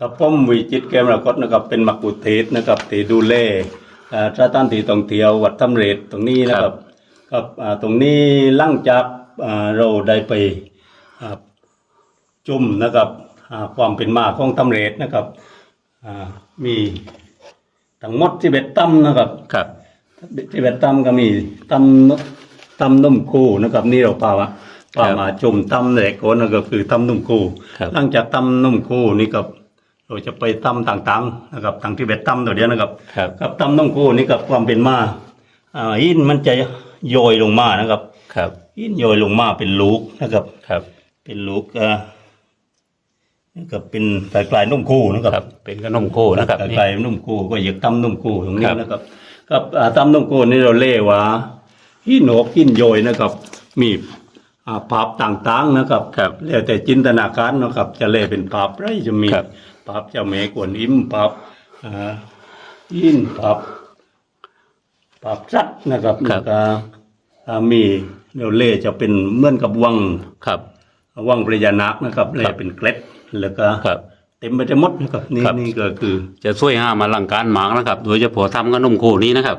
กับผมวิจิตรแก้มรกตนะครับเป็นมักอุเทศนะครับที่ดูแลอ่าสถานที่ท่องเที่ยววัดทำเร็จตรงนี้นะครับครับอ่าตรงนี้หลังจากอ่าเราได้ไปอ่าจุ่มนะครับอ่าความเป็นมาของทำเร็จนะครับอ่ามีทั้งหมดที่เบ็ดตั้มนะครับครับที่เป็นตำก็มีตำตำนุ่มคู่นะครับ นี่เราป่าวะป่ามาจุ่มตำแหลกโคนนนก็คือตำนุ่มคู่ครับหลังจากตำนุ่มคู่นี่กับ เราจะไปตำต่างๆนะครับทางที่เบ็ดตำตัวเดียวนะครับครับกับตำนุ่มคู่นี่กับความเป็นมาอ่าอินมันจะโยยลงมานะครับ ครับ อินโยยลงมาเป็นลูกนะครับ ครับ เป็นลูกอ่าก็เป็นกลายๆนุ่มคู่นะครับครับเป็นขนมโคนะครับนี่ไก่นุ่มกูก็อยากตำนุ่มกูตรงนี้ครับนะครับ กับอ่าตำนุ่มกูนี่เราเล่ว่าหินหนกหินโยยนะครับ มี อ่าภาพต่างๆนะครับครับแล้วแต่จินตนาการนะครับ จะเล่เป็นภาพไรจะมีครับ ภาพเจ้าแม่กวนอิมภาพอ่าหินภาพภาพสัตว์นะครับครับ แล้วก็อ่ามีเราเล่จะเป็นเหมือนกับวังครับ วังพระยานาคนะครับเล่ครับเป็นเกล็ดแล้วก็ครับ เต็มไปหมดนะครับนี่ครับ นี่ก็คือจะช่วยห้ามอลังการหมากนะครับ โดยเฉพาะทำขนมโคนี้นะครับ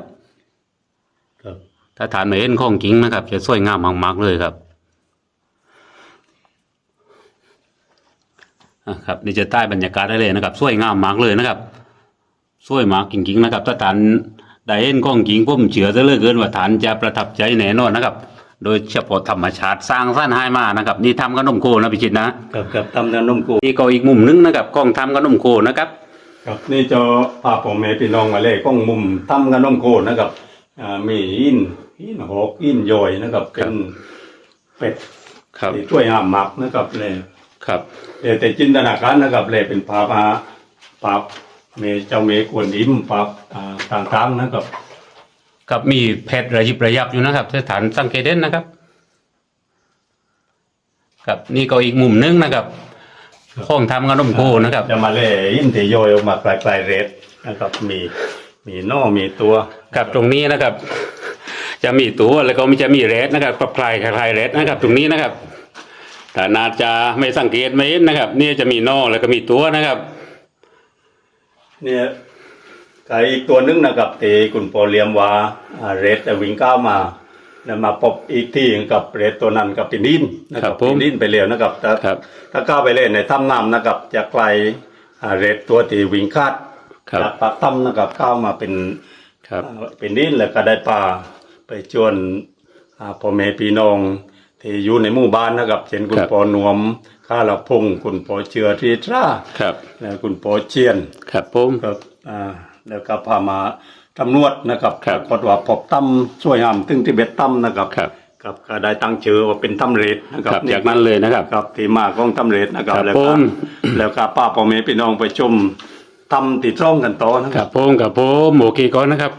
ครับ ถ้าทานไม่เห็นของจริงนะครับ จะสวยงามมากๆเลยครับ อะครับนี่จะใต้บรรยากาศได้เลยนะครับ สวยงามมากเลยนะครับ สวยมากจริงๆนะครับถ้าทานได้เห็นของจริงผมเชื่อซะเหลยเกินว่าทานจะประทับใจแน่นอนนะครับ โดยเฉพาะธรรมชาติสร้างสรรค์ให้มานะครับ นี่ทำขนมโคนะพิชิตนะกับกับตำน้ำนมกูนี่ก็อีกมุมนึงนะครับกล้องทำขนมโคนะครับครับนี่จะพาผมแม่พี่น้องมาเลยก้องมุมตำกับนมโคนะครับอ่ามีอินอินหกอินโยยนะครับเป็นเป็ดครับที่ช่วยห้ามหมักนะครับเลย ครับเลยแต่จินตนาการนะครับเลยเป็นภาพอาภาพเมเจ้าเมกวนอิมภาพอ่าต่างๆนะครับครับมีเพชรระยิบระยับอยู่นะครับสถานสังเกตเด่นนะครับ ครับนี่ก็อีกมุมนึงนะครับห้องทำขนมโคนะครับจะมาเลยอินที่โยยออกมาไกลๆเรดนะครับมีมีหน้อมีตัวครับตรงนี้นะครับ จะมีตัวแล้วก็มีจะมีเรดนะครับปรับคลายคลายเรดนะครับ ตรงนี้นะครับ แต่นาจะไม่สังเกตไม่เห็นนะครับ นี่จะมีนอกแล้วก็มีตัวนะครับเนี่ยไก่อีกตัวนึงนะครับที่คุณปอเลียมว่าอ่าเรดวิ่งก้าวมาแล้วมาพบอีกที่กับเรดตัวนั้นกับปินดินนะคครัรับบผมปินดินไปเร็วนะครับถ้าครับถ้าก้าวไปเล่นในถ้ำน้ำนะครับ จะไกลอ่าเรดตัวที่วิ่งคาดครับจากปากถ้ำนะครับก้าวมาเป็นครับอ่าเป็นดินแล้วก็ได้ปลาไปจวนอ่าพ่อแม่พี่น้อง ที่อยู่ในหมู่บ้านนะครับเช่นคุณครับปอนวมข้าละพงศ์คุณปอเชือทีตราครับและคุณปอเชียนครับผมครับอ่าแล้วก็พามาตำรวจนะครับครับปรากฏว่าพบตั้มช่วยห้ามถึงที่เบ็ดตั้มนะครับครับครับก็ได้ตั้งชื่อว่าเป็นตั้มเรดนะคครัรับบจากนั้นเลยนะครับครับที่มาของตั้มเรดนะครับครับแล้วผก็มแล้วก็ป้าพ่อแม่พี่น้องไปชมตั้มติดร่องกันต่อนะคครัรับบผมกับผมโอเคก่อนนะครับ